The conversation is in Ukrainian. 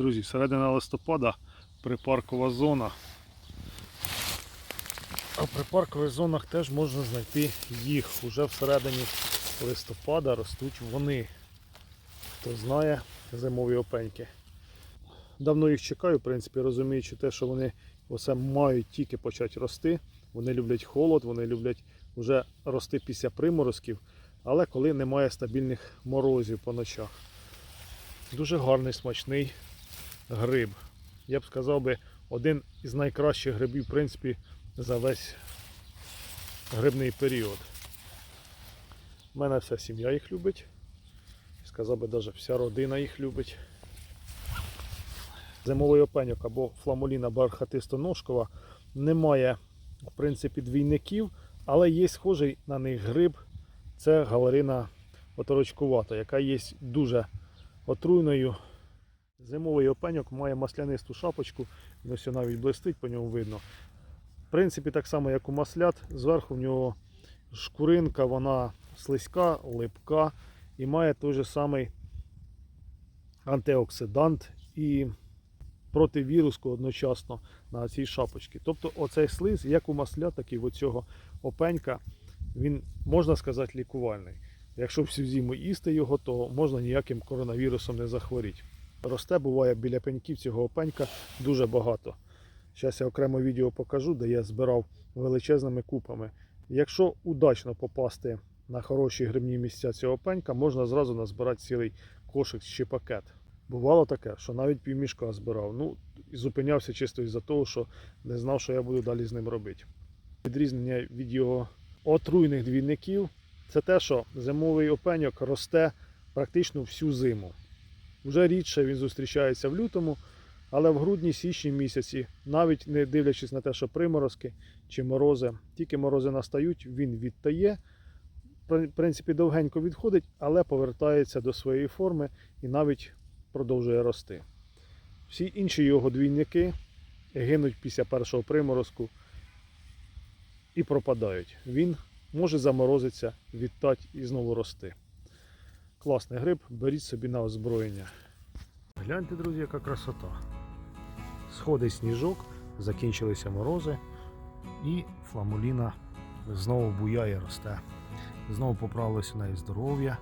Друзі, середина листопада припаркова зона. А в припаркових зонах теж можна знайти їх. Уже всередині листопада ростуть вони. Хто знає зимові опеньки. Давно їх чекаю, в принципі, розуміючи те, що вони оце мають тільки почати рости. Вони люблять холод, вони люблять вже рости після приморозків, але коли немає стабільних морозів по ночах. Дуже гарний смачний гриб. Я б сказав би, один із найкращих грибів, в принципі, за весь грибний період. У мене вся сім'я їх любить. Сказав би, навіть вся родина їх любить. Зимовий опеньок або фламуліна бархатисто-ножкова не в принципі, двійників, але є схожий на них гриб. Це галерина оторочкувата, яка є дуже отруйною. Зимовий опеньок має маслянисту шапочку, ось навіть блистить, по ньому видно. В принципі, так само, як у маслят, зверху в нього шкуринка, вона слизька, липка і має той же самий антиоксидант і противіруску одночасно на цій шапочці. Тобто оцей слиз, як у маслят, так і в оцього опенька, він, можна сказати, лікувальний. Якщо всю зиму їсти його, то можна ніяким коронавірусом не захворіти. Росте буває біля пеньків цього опенька дуже багато. Зараз я окремо відео покажу, де я збирав величезними купами. Якщо удачно попасти на хороші грибні місця цього пенька, можна зразу назбирати цілий кошик чи пакет. Бувало таке, що навіть півмішка збирав. Ну, і зупинявся чисто із-за того, що не знав, що я буду далі з ним робити. Відрізнення від його отруйних двійників це те, що зимовий опеньок росте практично всю зиму. Вже рідше він зустрічається в лютому, але в грудні-січні місяці, навіть не дивлячись на те, що приморозки чи морози, тільки морози настають, він відтає. В принципі, довгенько відходить, але повертається до своєї форми і навіть продовжує рости. Всі інші його двійники гинуть після першого приморозку і пропадають. Він може заморозитися, відтать і знову рости. Класний гриб, беріть собі на озброєння. Гляньте, друзі, яка красота. Сходить сніжок, закінчилися морози, і фламуліна знову буяє росте. Знову поправилося на її здоров'я.